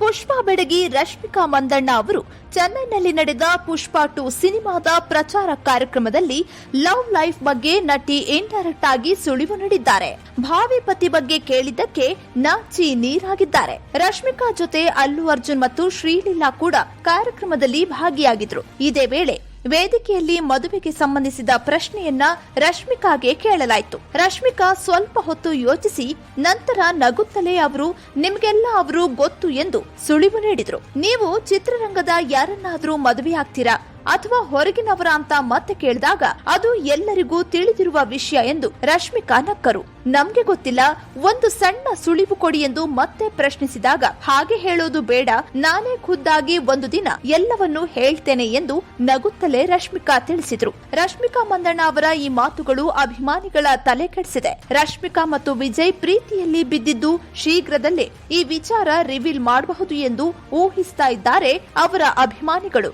ಪುಷ್ಪಾ ಬೆಡಗಿ, ರಶ್ಮಿಕಾ ಮಂದಣ್ಣ ಅವರು ಚೆನ್ನೈನಲ್ಲಿ ನಡೆದ ಪುಷ್ಪ ಟು ಸಿನಿಮಾದ ಪ್ರಚಾರ ಕಾರ್ಯಕ್ರಮದಲ್ಲಿ ಲವ್ ಲೈಫ್ ಬಗ್ಗೆ ನಟಿ ಇಂಡೈರೆಕ್ಟ್ ಆಗಿ ಸುಳಿವು ನೀಡಿದ್ದಾರೆ. ಭಾವಿ ಪತಿ ಬಗ್ಗೆ ಕೇಳಿದ್ದಕ್ಕೆ ನಾಚಿ ನೀರಾಗಿದ್ದಾರೆ. ರಶ್ಮಿಕಾ ಜೊತೆ ಅಲ್ಲು ಅರ್ಜುನ್ ಮತ್ತು ಶ್ರೀಲೀಲಾ ಕೂಡ ಕಾರ್ಯಕ್ರಮದಲ್ಲಿ ಭಾಗಿಯಾಗಿದ್ರು. ಇದೇ ವೇಳೆ ವೇದಿಕೆಯಲ್ಲಿ ಮದುವೆಗೆ ಸಂಬಂಧಿಸಿದ ಪ್ರಶ್ನೆಯನ್ನ ರಶ್ಮಿಕಾಗೆ ಕೇಳಲಾಯಿತು. ರಶ್ಮಿಕಾ ಸ್ವಲ್ಪ ಹೊತ್ತು ಯೋಚಿಸಿ, ನಂತರ ನಗುತ್ತಲೇ ಅವರು, ನಿಮ್ಗೆಲ್ಲ ಅವರು ಗೊತ್ತು ಎಂದು ಸುಳಿವು ನೀಡಿದ್ರು. ನೀವು ಚಿತ್ರರಂಗದ ಯಾರನ್ನಾದ್ರೂ ಮದುವೆಯಾಗ್ತೀರಾ? ಅಥವಾ ಹೊರಗಿನವರ ಅಂತ ಮತ್ತೆ ಕೇಳಿದಾಗ ಅದು ಎಲ್ಲರಿಗೂ ತಿಳಿದಿರುವ ವಿಷಯ ಎಂದು ರಶ್ಮಿಕಾ ನಕ್ಕರು. ನಮ್ಗೆ ಗೊತ್ತಿಲ್ಲ, ಒಂದು ಸಣ್ಣ ಸುಳಿವು ಕೊಡಿ ಎಂದು ಮತ್ತೆ ಪ್ರಶ್ನಿಸಿದಾಗ ಹಾಗೆ ಹೇಳೋದು ಬೇಡ, ನಾನೇ ಖುದ್ದಾಗಿ ಒಂದು ದಿನ ಎಲ್ಲವನ್ನೂ ಹೇಳ್ತೇನೆ ಎಂದು ನಗುತ್ತಲೇ ರಶ್ಮಿಕಾ ತಿಳಿಸಿದ್ರು. ರಶ್ಮಿಕಾ ಮಂದಣ್ಣ ಅವರ ಈ ಮಾತುಗಳು ಅಭಿಮಾನಿಗಳ ತಲೆ ಕೆಡಿಸಿದೆ. ರಶ್ಮಿಕಾ ಮತ್ತು ವಿಜಯ್ ಪ್ರೀತಿಯಲ್ಲಿ ಬಿದ್ದಿದ್ದು ಶೀಘ್ರದಲ್ಲೇ ಈ ವಿಚಾರ ರಿವೀಲ್ ಮಾಡಬಹುದು ಎಂದು ಊಹಿಸ್ತಾ ಇದ್ದಾರೆ ಅವರ ಅಭಿಮಾನಿಗಳು.